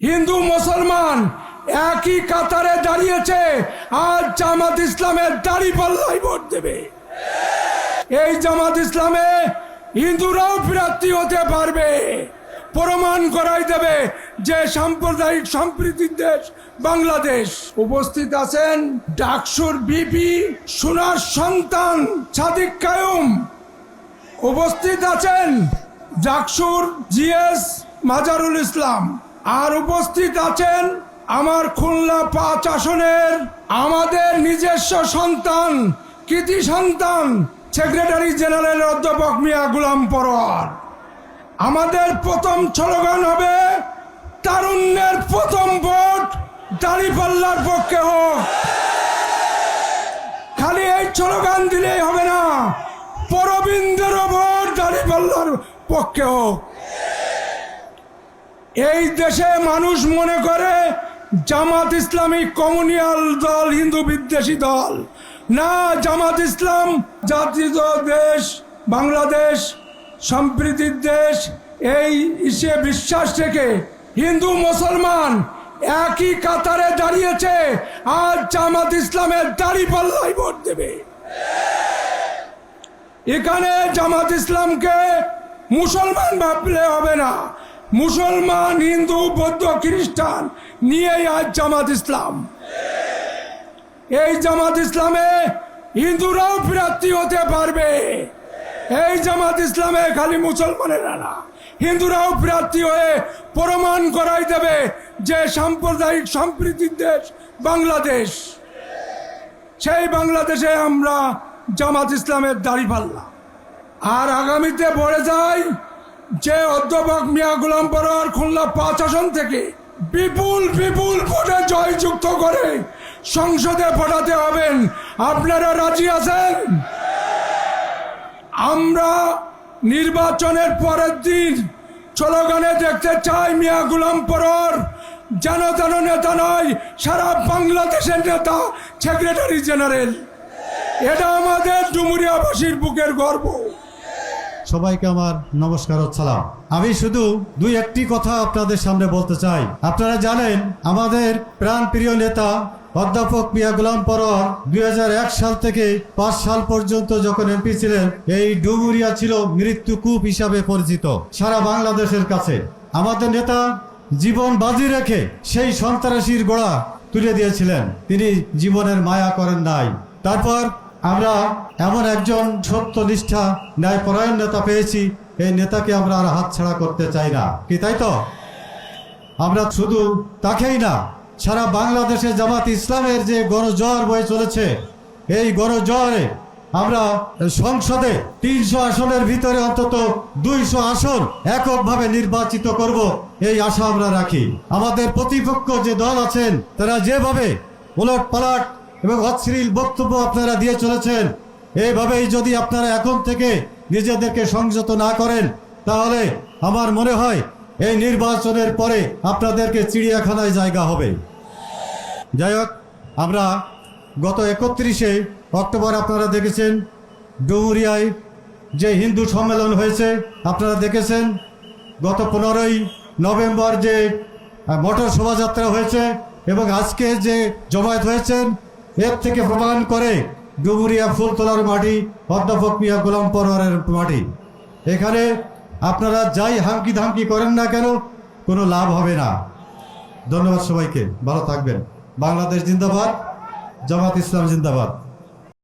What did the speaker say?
হিন্দু মুসলমান একই কাতারে দাঁড়িয়েছে, আজ জামাত ইসলামের দাড়ি পাল্লাই ভোট দেবে। এই জামাত ইসলামে হিন্দুরাও প্রার্থী হতে পারবে, প্রমাণ করাই দেবে যে সাম্প্রদায়িক সম্প্রীতির দেশ বাংলাদেশ। উপস্থিত আছেন ডাকসুর বিপি সোনার সন্তান সাদিক কায়ুম। উপস্থিত আছেন জাকসুর জিএস মাজারুল ইসলাম। আর উপস্থিত আছেন আমার খুলনা পাঁচ আসনের আমাদের নিজস্ব সন্তান, কৃতি সন্তান, সেক্রেটারি জেনারেল অধ্যাপক মিয়া গুলাম পরোয়ার। আমাদের প্রথম স্লোগান হবে, তারুণ্যের প্রথম ভোট দাঁড়িপাল্লার পক্ষে হোক। খালি এই স্লোগান দিলেই হবে না পরবীন্দ্র ভোট দাঁড়িপাল্লার পক্ষে হোক। এই দেশে মানুষ মনে করে জামাত ইসলামী কমিউনিয়াল দল, হিন্দু বিদ্বেষী দল। না, জামাত ইসলাম জাতীয় দেশ, বাংলাদেশ, সম্প্রীতির দেশ। এই ইসে বিশ্বাস থেকে হিন্দু, মুসলমান একই কাতারে দাঁড়িয়েছে, আর জামাত ইসলামের দাড়ি পাল্লাই ভোট দেবে। এখানে জামাত ইসলামকে মুসলমান ভাবলে হবে না। মুসলমান, হিন্দু, বৌদ্ধ, খ্রিস্টান নিয়েই আজ জামাত ইসলাম। এই জামাত ইসলামে হিন্দুরাও প্রার্থী হতে পারবে। এই জামাত ইসলামে খালি মুসলমানেরা না হিন্দুরাও প্রার্থী হয়ে প্রমাণ করাই দেবে যে সাম্প্রদায়িক সম্প্রীতির দেশ বাংলাদেশ। সেই বাংলাদেশে আমরা জামাত ইসলামের দাড়ি পাল্লা আর আগামীতে পড়ে যায় যে অধ্যাপক মিয়া গুলাম পরোয়ার খুলনা পাঁচ আসন থেকে বিপুল বিপুল ভোটে জয়যুক্ত করে সংসদে পাঠাতে হবেন। আপনারা রাজি আছেন? আমরা নির্বাচনের পরের দিন স্লোগানে দেখতে চাই মিয়া গুলাম পরর, যেন তেন নেতা নয়, সারা বাংলাদেশের নেতা, সেক্রেটারি জেনারেল। এটা আমাদের ডুমুরিয়াবাসীর বুকের গর্ব। সবাইকে আমার নমস্কার সালাম। আমি শুধু দুই একটি কথা আপনাদের সামনে বলতে চাই। আপনারা জানেন, আমাদের প্রাণ প্রিয় নেতা অধ্যাপক মিয়া গোলাম পরোয়ার দুই হাজার এক সাল থেকে পাঁচ সাল পর্যন্ত যখন এমপি ছিলেন, এই ডুমুরিয়া ছিল মৃত্যুকূপ হিসাবে পরিচিত সারা বাংলাদেশের কাছে। আমাদের নেতা জীবন বাজি রেখে সেই সন্ত্রাসীর গোড়া তুলে দিয়েছিলেন। তিনি জীবনের মায়া করেন নাই। তারপর আমরা এমন একজন সত্য সত্যনিষ্ঠা ন্যায়পরায়ণ নেতা পেয়েছি, এই নেতাকে আমরা আর হাতছাড়া করতে চাই না। কি তাই তো? আমরা শুধু তাকেই না, সারা বাংলাদেশে জামাত ইসলামের যে গণজোয়ার বয়ে চলেছে, এই গণজোয়ারে আমরা সংসদে তিনশো আসনের ভিতরে অন্তত দুইশো আসন এককভাবে নির্বাচিত করব, এই আশা আমরা রাখি। আমাদের প্রতিপক্ষ যে দল আছেন, তারা যেভাবে উলট পালাট এবং অশ্লীল বক্তব্য আপনারা দিয়ে চলেছেন। এইভাবেই যদি আপনারা এখন থেকে নিজেদেরকে সংযত না করেন, তাহলে আমার মনে হয় এই নির্বাচনের পরে আপনাদেরকে চিড়িয়াখানায় জায়গা হবে। যাই হোক, আমরা গত একত্রিশে অক্টোবর আপনারা দেখেছেন, ডুমুরিয়ায় যে হিন্দু সম্মেলন হয়েছে, আপনারা দেখেছেন, গত পনেরোই নভেম্বর যে মোটর শোভাযাত্রা হয়েছে এবং আজকে যে জমায়েত হয়েছেন এর থেকে প্রমাণ করে ডুবুরিয়া ফুলতলার মাটি, অধ্যাপক মিয়া গোলাম পরোয়ারের মাটি। এখানে আপনারা যাই হামকি ধামকি করেন না কেন, কোনো লাভ হবে না। ধন্যবাদ সবাইকে, ভালো থাকবেন। বাংলাদেশ জিন্দাবাদ, জামাত ইসলাম জিন্দাবাদ।